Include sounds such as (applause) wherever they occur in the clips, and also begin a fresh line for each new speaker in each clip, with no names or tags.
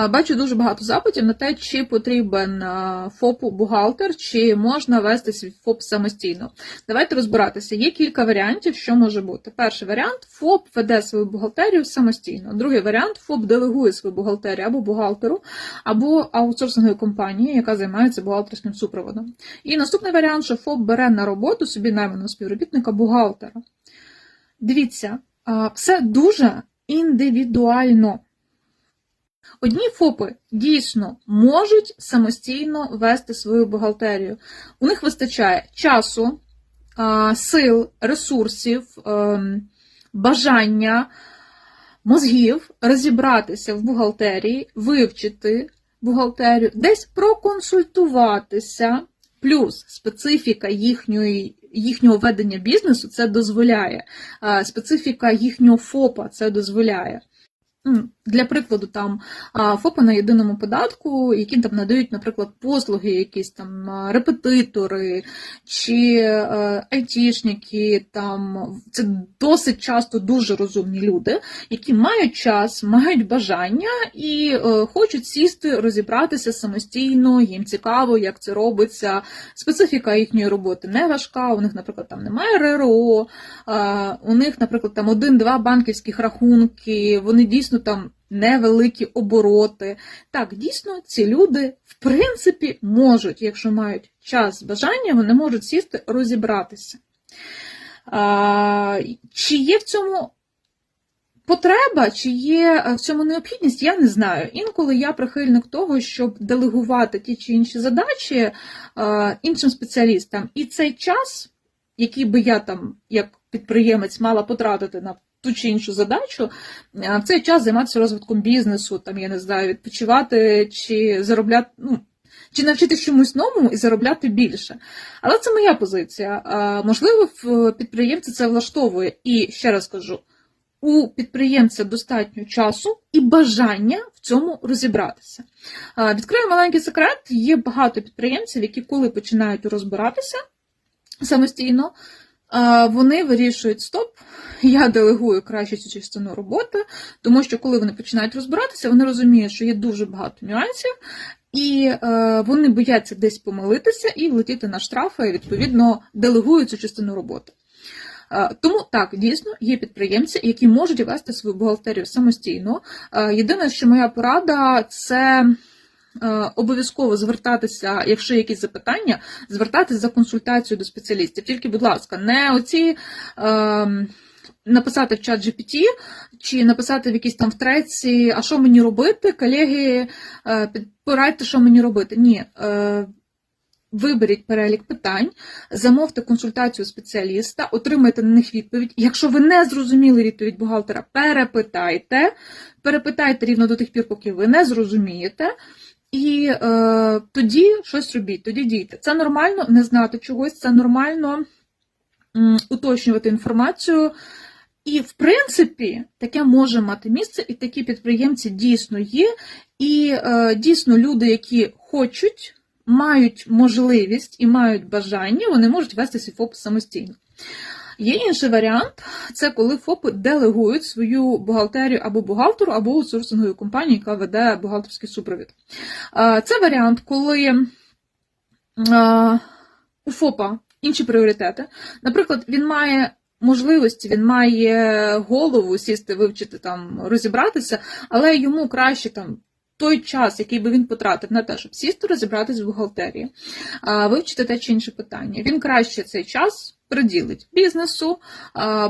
А, Бачу дуже багато запитів на те, чи потрібен а, ФОПу бухгалтер, чи можна вести свій ФОП самостійно. Давайте розбиратися. Є кілька варіантів, що може бути. Перший варіант ФОП веде свою бухгалтерію самостійно. Другий варіант ФОП делегує свою бухгалтерію або бухгалтеру, або аутсорсинговій компанії, яка займається бухгалтерським супроводом. І наступний варіант, що ФОП бере на роботу собі найманого співробітника бухгалтера. Дивіться, а, все дуже індивідуально. Одні ФОПи дійсно можуть самостійно вести свою бухгалтерію. У них вистачає часу, сил, ресурсів, ем, бажання, мозгів розібратися в бухгалтерії, вивчити бухгалтерію, десь проконсультуватися. Плюс специфіка їхньої, їхнього ведення бізнесу це дозволяє. Специфіка їхнього ФОПа це дозволяє. Для прикладу, там ФОПи на єдиному податку, які там надають, наприклад, послуги, якісь там репетитори чи е, айтішники, там це досить часто дуже розумні люди, які мають час, мають бажання і е, хочуть сісти, розібратися самостійно, їм цікаво, як це робиться. Специфіка їхньої роботи не важка. У них, наприклад, там немає РРО, у них, наприклад, там один-два банківських рахунки, вони дійсно там невеликі обороти. Так, дійсно, ці люди, в принципі, можуть, якщо мають час, бажання, вони можуть сісти, розібратися. А, чи є в цьому потреба, чи є в цьому необхідність, я не знаю. Інколи я прихильник того, щоб делегувати ті чи інші задачі а, іншим спеціалістам. І цей час, який би я там, як підприємець, мала потратити на ту чи іншу задачу, в цей час займатися розвитком бізнесу, там, я не знаю, відпочивати чи заробляти, ну, чи навчитися чомусь новому і заробляти більше. Але це моя позиція. Можливо, в підприємця це влаштовує. І ще раз кажу: у підприємця достатньо часу і бажання в цьому розібратися. Відкрию маленький секрет: є багато підприємців, які коли починають розбиратися самостійно, вони вирішують стоп, я делегую краще цю частину роботи, тому що коли вони починають розбиратися, вони розуміють, що є дуже багато нюансів, і е, вони бояться десь помилитися і влетіти на штрафи, і відповідно делегують цю частину роботи. Тому так, дійсно, є підприємці, які можуть вести свою бухгалтерію самостійно. Єдине, що моя порада, це обов'язково звертатися, якщо є якісь запитання, звертатися за консультацією до спеціалістів. Тільки, будь ласка, не оці. Е, Написати в чат GPT, чи написати в якійсь там в треці, а що мені робити, колеги, е, порадьте, що мені робити. Ні, е, виберіть перелік питань, замовте консультацію спеціаліста, отримайте на них відповідь. Якщо ви не зрозуміли відповідь бухгалтера, перепитайте, перепитайте рівно до тих пір, поки ви не зрозумієте. І е, тоді щось робіть, тоді дійте. Це нормально не знати чогось, це нормально м, уточнювати інформацію. І, в принципі, таке може мати місце, і такі підприємці дійсно є. І е, дійсно люди, які хочуть, мають можливість і мають бажання, вони можуть вести свій ФОП самостійно. Є інший варіант це коли ФОПи делегують свою бухгалтерію або бухгалтеру, або аутсорсингову компанію, яка веде бухгалтерський супровід. Це варіант, коли у ФОПа інші пріоритети. Наприклад, він має можливості, він має голову сісти, вивчити там, розібратися, але йому краще там. Той час, який би він потратив на те, щоб сісти, розібратись в бухгалтерії, вивчити те чи інше питання. Він краще цей час приділить бізнесу,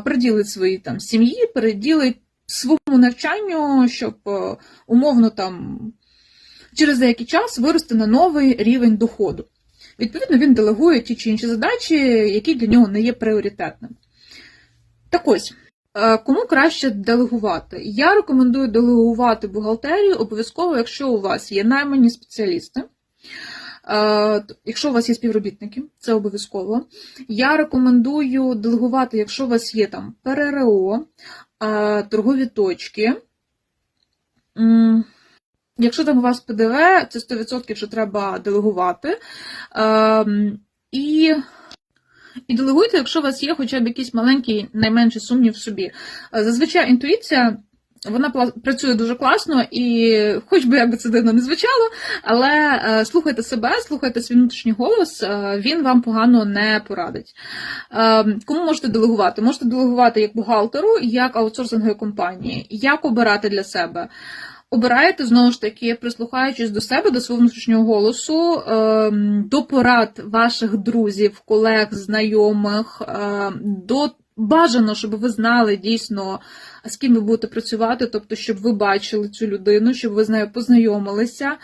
приділить своїй там сім'ї, приділить своєму навчанню, щоб е, умовно там через деякий час вирости на новий рівень доходу. Відповідно, він делегує ті чи інші задачі, які для нього не є пріоритетними. Так ось, кому краще делегувати? Я рекомендую делегувати бухгалтерію обов'язково, якщо у вас є наймані спеціалісти. Е, Якщо у вас є співробітники, це обов'язково. Я рекомендую делегувати, якщо у вас є там ПРРО, е, торгові точки. Якщо там у вас ПДВ, це 100%, що треба делегувати. Ем, І і делегуйте, якщо у вас є хоча б якийсь маленький найменший сумнів в собі. Е, Зазвичай інтуїція Вона працює дуже класно, і хоч би як би це дивно не звучало, але е, слухайте себе, слухайте свій внутрішній голос, е, він вам погано не порадить. Е, кому можете делегувати? Можете делегувати як бухгалтеру, як аутсорсинговій компанії, як обирати для себе. Обираєте знову ж таки, прислухаючись до себе, до свого внутрішнього голосу, ем, до порад ваших друзів, колег, знайомих, ем, до бажано, щоб ви знали дійсно, з ким ви будете працювати, тобто, щоб ви бачили цю людину, щоб ви з нею познайомилися.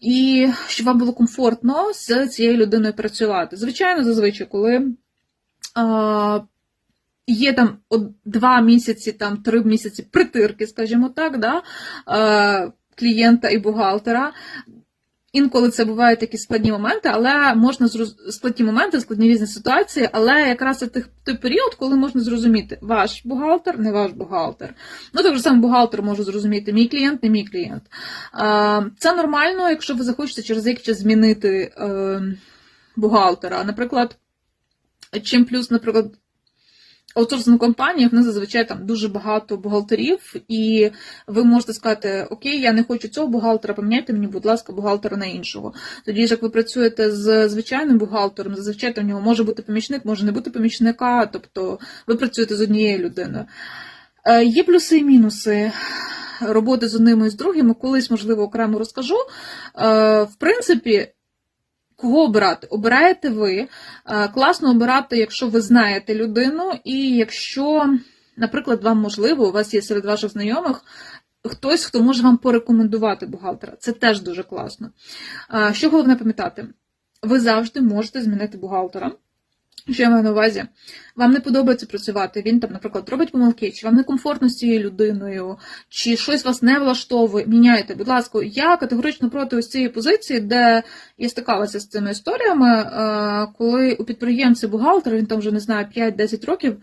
І щоб вам було комфортно з цією людиною працювати. Звичайно, зазвичай, коли а, є там два місяці, там три місяці притирки, скажімо так, да, е, клієнта і бухгалтера. Інколи це бувають такі складні моменти, але можна зроз... складні моменти, складні різні ситуації, але якраз це той період, коли можна зрозуміти, ваш бухгалтер, не ваш бухгалтер. Ну, так же сам бухгалтер може зрозуміти, мій клієнт, не мій клієнт. Е, Це нормально, якщо ви захочете через який час змінити е, бухгалтера. Наприклад, чим плюс, наприклад, аутсорсинг компаніях, в них зазвичай там дуже багато бухгалтерів, і ви можете сказати: Окей, я не хочу цього бухгалтера, поміняйте мені, будь ласка, бухгалтера на іншого. Тоді ж, як ви працюєте з звичайним бухгалтером, зазвичай в нього може бути помічник, може не бути помічника, тобто ви працюєте з однією людиною. Е, Є плюси і мінуси роботи з одним і з другим. Колись, можливо, окремо розкажу. Е, В принципі, кого обирати? Обираєте ви. Е, Класно обирати, якщо ви знаєте людину, і якщо, наприклад, вам можливо, у вас є серед ваших знайомих. Хтось, хто може вам порекомендувати бухгалтера. Це теж дуже класно. Е, Що головне пам'ятати? Ви завжди можете змінити бухгалтера. Що я маю на увазі? Вам не подобається працювати, він там, наприклад, робить помилки, чи вам не комфортно з цією людиною, чи щось вас не влаштовує, міняйте. Будь ласка, я категорично проти ось цієї позиції, де я стикалася з цими історіями, е, коли у підприємця бухгалтер, він там вже не знаю, 5-10 років,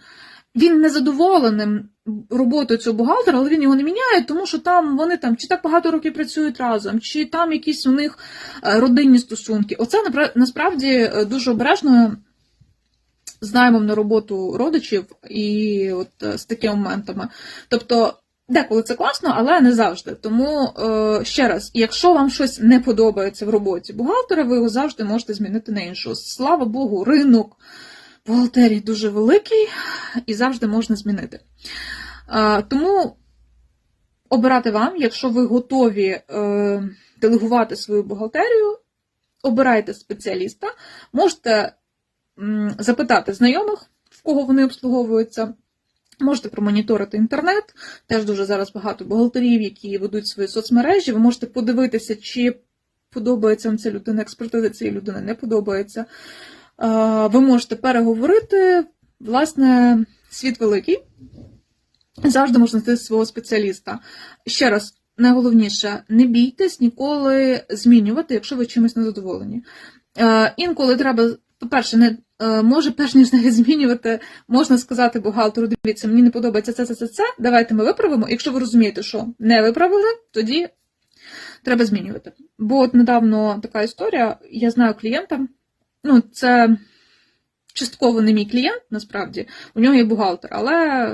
він незадоволеним роботою цього бухгалтера, але він його не міняє, тому що там вони там чи так багато років працюють разом, чи там якісь у них е, родинні стосунки. Оце насправді е, дуже обережно з на роботу родичів і от е, з такими моментами. Тобто, деколи це класно, але не завжди. Тому е, ще раз, якщо вам щось не подобається в роботі бухгалтера, ви його завжди можете змінити на іншу. Слава Богу, ринок бухгалтерії дуже великий і завжди можна змінити. Е, тому обирати вам, якщо ви готові делегувати свою бухгалтерію, обирайте спеціаліста, можете запитати знайомих, в кого вони обслуговуються. Можете промоніторити інтернет, теж дуже зараз багато бухгалтерів, які ведуть свої соцмережі. Ви можете подивитися, чи подобається вам ця людина, експертиза цієї людини не подобається. Ви можете переговорити. Власне, світ великий. Завжди можна знайти свого спеціаліста. Ще раз, найголовніше, не бійтесь ніколи змінювати, якщо ви чимось незадоволені. Е, Інколи треба, по-перше, не е, може, перш ніж навіть змінювати, можна сказати бухгалтеру, дивіться, мені не подобається це, це, це, це. Давайте ми виправимо. Якщо ви розумієте, що не виправили, тоді треба змінювати. Бо от недавно така історія, я знаю клієнта, ну, це частково не мій клієнт, насправді, у нього є бухгалтер, але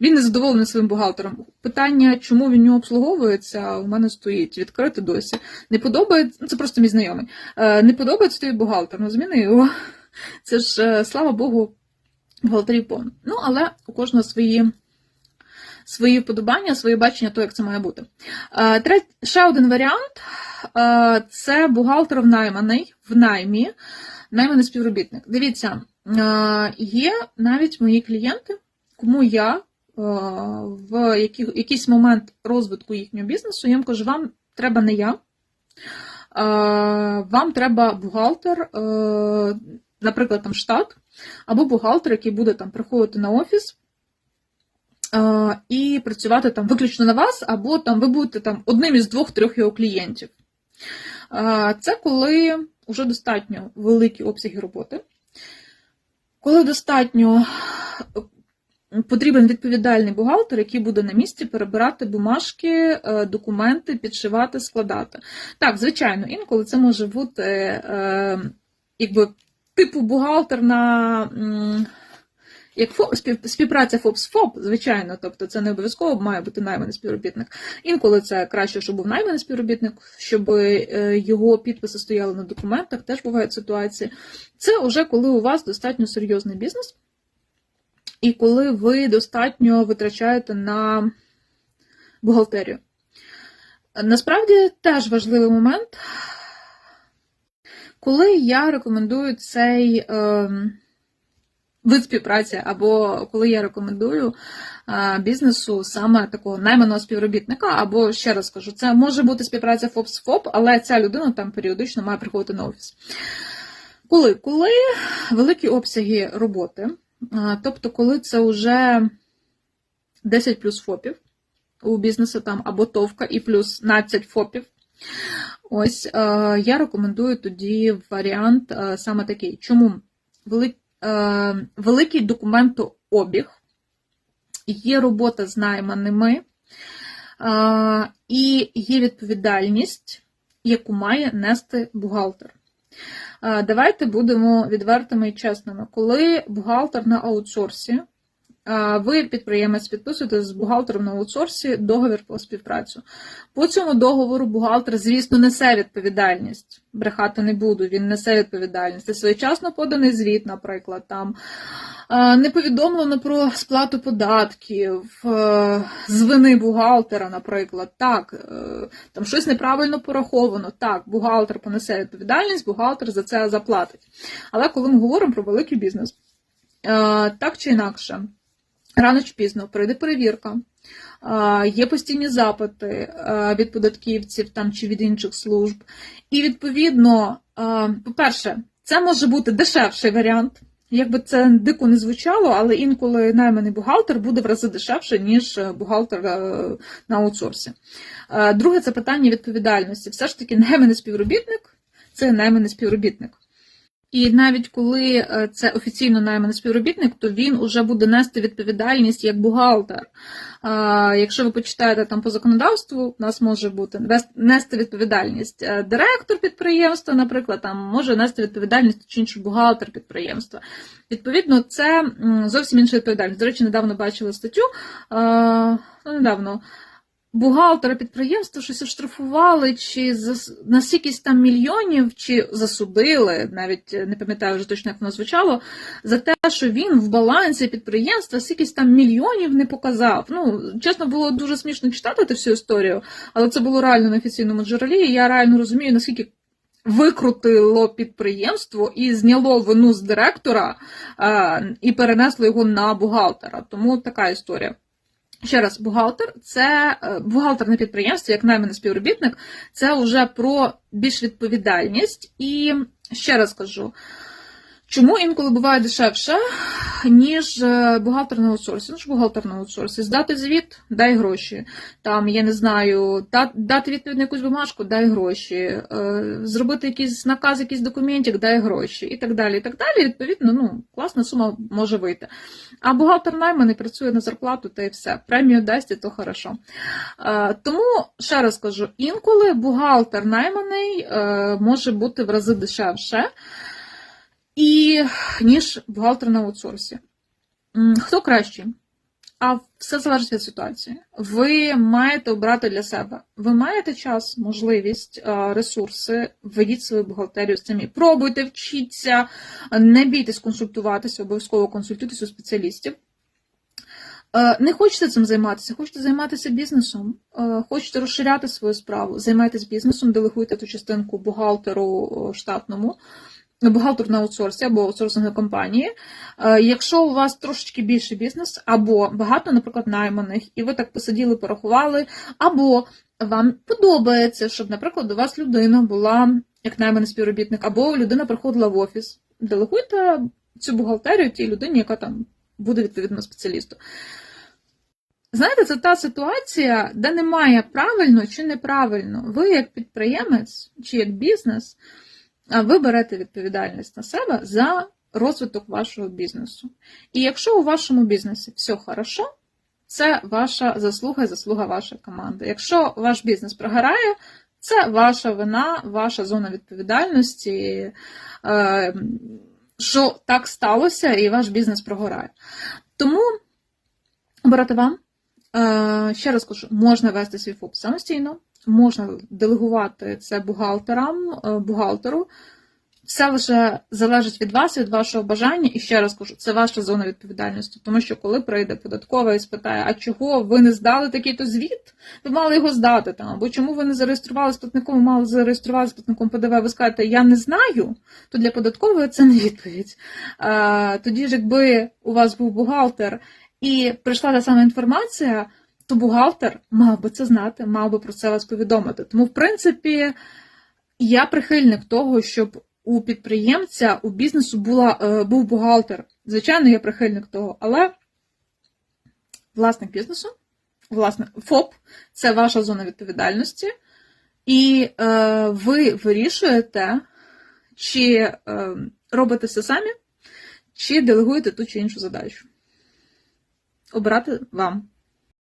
він не задоволений своїм бухгалтером. Питання, чому він нього обслуговується, у мене стоїть відкрите досі. Не подобається, ну це просто мій знайомий. Е, Не подобається тобі бухгалтер, ну зміни його. (laughs) Це ж, е, слава Богу, бухгалтерів повно. Ну, але у кожного свої. Свої вподобання, своє бачення того, як це має бути. Е, ще один варіант це бухгалтер внайманий в наймі, найманий співробітник. Дивіться, є навіть мої клієнти, кому я е, в якийсь момент розвитку їхнього бізнесу, я їм кажу, вам треба не я, е, вам треба бухгалтер, е, наприклад, там штат, або бухгалтер, який буде там приходити на офіс. І працювати там виключно на вас, або там ви будете там одним із двох-трьох його клієнтів. Це коли вже достатньо великі обсяги роботи, коли достатньо е, потрібен відповідальний бухгалтер, який буде на місці перебирати бумажки, е, документи, підшивати, складати. Так, звичайно, інколи це може бути е, якби типу бухгалтер на. Як ФОП, співпраця ФОП з ФОП, звичайно, тобто це не обов'язково має бути найманий співробітник. Інколи це краще, щоб був найманий співробітник, щоб е, його підписи стояли на документах, теж бувають ситуації. Це вже коли у вас достатньо серйозний бізнес, і коли ви достатньо витрачаєте на бухгалтерію. Насправді теж важливий момент, коли я рекомендую цей ем, вид співпраці, або коли я рекомендую е, бізнесу саме такого найманого співробітника, або ще раз скажу, це може бути співпраця ФОП з ФОП, але ця людина там періодично має приходити на офіс. Коли? Коли великі обсяги роботи, е, тобто, коли це вже 10 плюс ФОПів у бізнесу там або товка і плюс 12 ФОПів. Ось е, я рекомендую тоді варіант саме такий. Чому? Е, великий документообіг, є робота з найманими, е, і є відповідальність, яку має нести бухгалтер. Е, Давайте будемо відвертими і чесними. Коли бухгалтер на аутсорсі, ви, підприємець, підписуєте з бухгалтером на аутсорсі договір про співпрацю. По цьому договору бухгалтер, звісно, несе відповідальність. Брехати не буду, він несе відповідальність. Це своєчасно поданий звіт, наприклад, там не повідомлено про сплату податків е, з вини бухгалтера, наприклад. Так, е, там щось неправильно пораховано. Так, бухгалтер понесе відповідальність, бухгалтер за це заплатить. Але коли ми говоримо про великий бізнес, е, так чи інакше. Рано чи пізно прийде перевірка, є постійні запити від податківців там, чи від інших служб. І, відповідно, по-перше, це може бути дешевший варіант. Якби це дико не звучало, але інколи найманий бухгалтер буде в рази дешевше, ніж е, бухгалтер е, на аутсорсі. Друге, це питання відповідальності. Все ж таки, найманий співробітник це найманий співробітник. І навіть коли е, це офіційно найманий співробітник, то він уже буде нести відповідальність як бухгалтер. Якщо ви почитаєте там по законодавству, у нас може бути нести відповідальність е, директор підприємства, наприклад, там може нести відповідальність чи інший бухгалтер підприємства. Відповідно, це зовсім інша відповідальність. До речі, недавно бачила статтю. Ну, недавно бухгалтера підприємства щось оштрафували, чи за на скількись там мільйонів, чи засудили, навіть не пам'ятаю вже точно, як воно звучало, за те, що він в балансі підприємства скількись там мільйонів не показав. Ну, чесно, було дуже смішно читати цю всю історію, але це було реально на офіційному джерелі, і я реально розумію, наскільки. Викрутило підприємство і зняло вину з директора е, і перенесло його на бухгалтера. Тому така історія. Ще раз, бухгалтер це е, бухгалтер на підприємстві, як найманий співробітник, це вже про більш відповідальність. І ще раз кажу, чому інколи буває дешевше, ніж бухгалтер на аутсорсі. Ну ж бухгалтер на аутсорсі. Здати звіт, дай гроші. Там, я не знаю, дати відповідь на якусь бумажку, дай гроші. Е, Зробити якийсь наказ, якийсь документик, дай гроші. І так далі. І так далі. Відповідно, ну, класна сума може вийти. А бухгалтер найманий працює на зарплату та й все. Премію дасть, і то хорошо. Е, Тому ще раз кажу: інколи бухгалтер найманий е, може бути в рази дешевше, і, ніж бухгалтер на аутсорсі. Хто кращий? А все залежить від ситуації. Ви маєте обрати для себе. Ви маєте час, можливість, е, ресурси, введіть свою бухгалтерію самі. Пробуйте, вчіться, не бійтесь консультуватися, обов'язково консультуйтесь у спеціалістів. Е, Не хочете цим займатися, хочете займатися бізнесом, е, хочете розширяти свою справу, займайтесь бізнесом, делегуйте ту частинку бухгалтеру штатному, бухгалтеру на аутсорсі або аутсорсинговій компанії. Е, Якщо у вас трошечки більший бізнес, або багато, наприклад, найманих, і ви так посиділи, порахували, або вам подобається, щоб, наприклад, у вас людина була як найманий співробітник, або людина приходила в офіс. Делегуйте цю бухгалтерію тій людині, яка там буде відповідно спеціалісту. Знаєте, це та ситуація, де немає правильно чи неправильно. Ви, як підприємець чи як бізнес, ви берете відповідальність на себе за розвиток вашого бізнесу. І якщо у вашому бізнесі все хорошо, це ваша заслуга і заслуга вашої команди. Якщо ваш бізнес прогорає, це ваша вина, ваша зона відповідальності. Е, що так сталося, і ваш бізнес прогорає. Тому обирати вам. Е, Ще раз кажу, можна вести свій ФОП самостійно, можна делегувати це бухгалтерам, е, бухгалтеру. Все вже залежить від вас, від вашого бажання. І ще раз кажу, це ваша зона відповідальності. Тому що коли прийде податкова і спитає, а чого ви не здали такий-то звіт? Ви мали його здати там, або чому ви не зареєстрували з платником, ви мали зареєструвати з платником ПДВ, ви скажете, я не знаю, то для податкової це не відповідь. Тоді ж, якби у вас був бухгалтер і прийшла та сама інформація, то бухгалтер мав би це знати, мав би про це вас повідомити. Тому, в принципі, я прихильник того, щоб у підприємця, у бізнесу була, е, був бухгалтер. Звичайно, я прихильник того, але власник бізнесу, власне, ФОП це ваша зона відповідальності, і е, ви вирішуєте, чи е, робите це самі, чи делегуєте ту чи іншу задачу. Обирати вам.